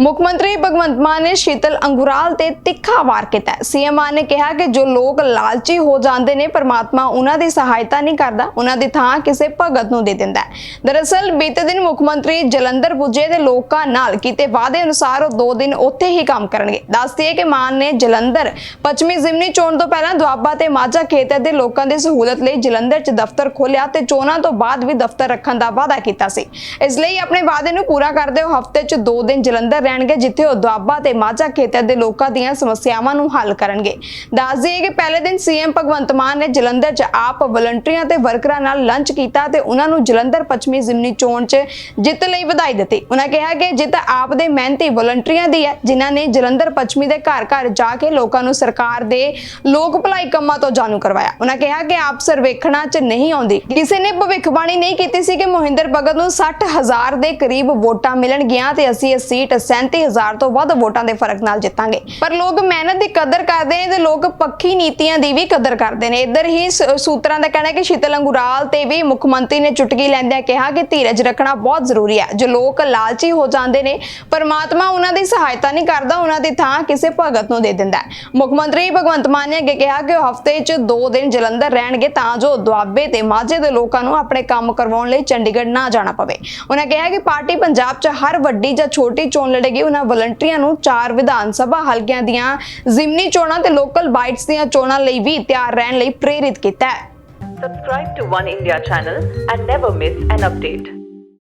ਮੁੱਖ ਮੰਤਰੀ ਭਗਵੰਤ ਮਾਨ ਨੇ ਸ਼ੀਤਲ ਅੰਗੁਰਾਲ ਤੇ ਤਿੱਖਾ ਵਾਰ ਕੀਤਾ ਸੀਐਮ ਮਾਨ ਨੇ ਕਿਹਾ ਕਿ ਜੋ ਲੋਕ ਲਾਲਚੀ ਹੋ ਜਾਂਦੇ ਨੇ, ਪਰਮਾਤਮਾ ਉਹਨਾਂ ਦੀ ਸਹਾਇਤਾ ਨਹੀਂ ਕਰਦਾ, ਉਹਨਾਂ ਦੀ ਥਾਂ ਕਿਸੇ ਭਗਤ ਨੂੰ ਦੇ ਦਿੰਦਾ ਹੈ। ਦਰਅਸਲ, ਬੀਤੇ ਦਿਨ ਮੁੱਖ ਮੰਤਰੀ ਜਲੰਧਰ ਪੁੱਜੇ ਤੇ ਲੋਕਾਂ ਨਾਲ ਕੀਤੇ ਵਾਅਦੇ ਅਨੁਸਾਰ ਉਹ 2 ਦਿਨ ਉੱਥੇ ਹੀ ਕੰਮ ਕਰਨਗੇ। ਦੱਸਦੀ ਹੈ ਕਿ ਮਾਨ ਨੇ ਜਲੰਧਰ ਪੱਛਮੀ ਜ਼ਿਮਨੀ ਚੋਣ ਤੋਂ ਪਹਿਲਾਂ ਦੁਆਬਾ ਤੇ ਮਾਝਾ ਖੇਤਰ ਦੇ ਲੋਕਾਂ ਦੀ ਸਹੂਲਤ ਲਈ ਜਲੰਧਰ 'ਚ ਦਫ਼ਤਰ ਖੋਲ੍ਹਿਆ ਤੇ ਚੋਣਾਂ ਤੋਂ ਬਾਅਦ ਵੀ ਦਫ਼ਤਰ ਰੱਖਣ ਦਾ ਵਾਅਦਾ ਕੀਤਾ ਸੀ। ਇਸ ਲਈ ਆਪਣੇ ਵਾਅਦੇ ਨੂੰ ਪੂਰਾ ਕਰਦੇ ਹੋ ਹਫ਼ਤੇ 'ਚ 2 ਦਿਨ ਜਲੰਧਰ ਰਹਿਣਗੇ ਜਿੱਥੇ ਉਹ ਦੁਆਬਾ ਤੇ ਮਾਝਾ ਖੇਤਰ ਦੇ ਲੋਕਾਂ ਦੀਆਂ ਸਮੱਸਿਆਵਾਂ ਨੂੰ ਹੱਲ ਕਰਨਗੇ। ਦੱਸ ਦਈਏ ਕਿ ਪਹਿਲੇ ਦਿਨ ਸੀਐਮ ਭਗਵੰਤ ਮਾਨ ਨੇ ਜਲੰਧਰ 'ਚ ਆਪ ਵਲੰਟੀਅਰਾਂ ਤੇ ਵਰਕਰਾਂ ਨਾਲ ਲੰਚ ਕੀਤਾ ਤੇ ਉਹਨਾਂ ਨੂੰ ਜਲੰਧਰ ਪੱਛਮੀ ਜ਼ਿਮਨੀ ਚੋਣ 'ਚ ਜਿੱਤ ਲਈ ਵਧਾਈ ਦਿੱਤੀ। ਉਹਨਾਂ ਕਿਹਾ ਕਿ ਜਿੱਤ ਆਪ ਦੇ ਮਿਹਨਤੀ ਵਲੰਟੀਅਰਾਂ ਦੀ ਹੈ, ਜਿਨ੍ਹਾਂ ਨੇ ਜਲੰਧਰ ਪੱਛਮੀ ਦੇ ਘਰ ਘਰ ਜਾ ਕੇ ਲੋਕਾਂ ਨੂੰ ਸਰਕਾਰ ਦੇ ਲੋਕ ਭਲਾਈ ਕੰਮਾਂ ਤੋਂ ਜਾਣੂ ਕਰਵਾਇਆ। ਉਹਨਾਂ ਕਿਹਾ ਕਿ ਆਪ ਸਰਵੇਖਣਾ 'ਚ ਨਹੀਂ ਆਉਂਦੀ। ਕਿਸੇ ਨੇ ਭਵਿੱਖਬਾਣੀ ਨਹੀਂ ਕੀਤੀ ਸੀ ਕਿ ਮੋਹਿੰਦਰ ਭਗਤ ਨੂੰ 60000 ਦੇ ਕਰੀਬ ਵੋਟਾਂ ਮਿਲਣਗੀਆਂ ਤੇ ਅਸੀਂ ਇਹ ਸੀਟ 37000 ਤੋਂ ਵੱਧ ਵੋਟਾਂ ਦੇ ਫ਼ਰਕ ਨਾਲ ਜਿੱਤਾਂਗੇ। ਪਰ ਲੋਕ ਮਿਹਨਤ ਦੀ ਕਦਰ ਕਰਦੇ ਨੇ ਤੇ ਲੋਕ ਪੱਖੀ ਨੀਤੀਆਂ ਦੀ ਵੀ ਕਦਰ ਕਰਦੇ ਨੇ। ਇੱਧਰ ਹੀ ਸੂਤਰਾਂ ਦਾ ਕਹਿਣਾ ਹੈ ਕਿ ਸ਼ੀਤਲ ਅੰਗੁਰਾਲ ਤੇ ਵੀ ਮੁੱਖ ਮੰਤਰੀ ਨੇ ਚੁਟਕੀ ਲੈਂਦਿਆਂ ਕਿਹਾ ਕਿ ਧੀਰਜ ਰੱਖਣਾ ਬਹੁਤ ਜ਼ਰੂਰੀ ਹੈ। ਜੋ ਲੋਕ ਲਾਲਚੀ ਹੋ ਜਾਂਦੇ ਨੇ, ਪਰਮਾਤਮਾ ਉਹਨਾਂ ਦੀ ਸਹਾਇਤਾ ਨਹੀਂ ਕਰਦਾ, ਉਹਨਾਂ ਦੀ ਥਾਂ ਕਿਸੇ ਭਗਤ ਨੂੰ ਦੇ ਦਿੰਦਾ ਹੈ। ਮੁੱਖ ਮੰਤਰੀ ਭਗਵੰਤ ਮਾਨ ਨੇ ਅੱਗੇ ਕਿਹਾ ਕਿ ਉਹ ਹਫ਼ਤੇ 'ਚ 2 ਦਿਨ ਜਲੰਧਰ ਰਹਿਣਗੇ ਤਾਂ ਜੋ ਦੁਆਬੇ ਤੇ ਮਾਝੇ ਦੇ ਲੋਕਾਂ ਨੂੰ ਆਪਣੇ ਕੰਮ ਕਰਵਾਉਣ ਲਈ ਚੰਡੀਗੜ੍ਹ ਨਾ ਜਾਣਾ ਪਵੇ। ਉਹਨਾਂ ਕਿਹਾ ਕਿ ਪਾਰਟੀ ਪੰਜਾਬ 'ਚ ਹਰ ਵੱਡੀ ਜਾਂ ਛੋਟੀ ਚੋਣ ਲੜੇਗੀ ਉਹਨਾਂ ਵਲੰਟੀਅਰਾਂ ਨੂੰ ਚਾਰ ਵਿਧਾਨ ਸਭਾ ਹਲਕਿਆਂ ਦੀਆਂ ਜ਼ਿਮਨੀ ਚੋਣਾਂ ਤੇ ਲੋਕਲ ਬਾਈਟਸ ਦੀਆਂ ਚੋਣਾਂ ਲਈ ਵੀ ਤਿਆਰ ਰਹਿਣ ਲਈ ਪ੍ਰੇਰਿਤ ਕੀਤਾ ਹੈ Subscribe to One India channel and never miss an update.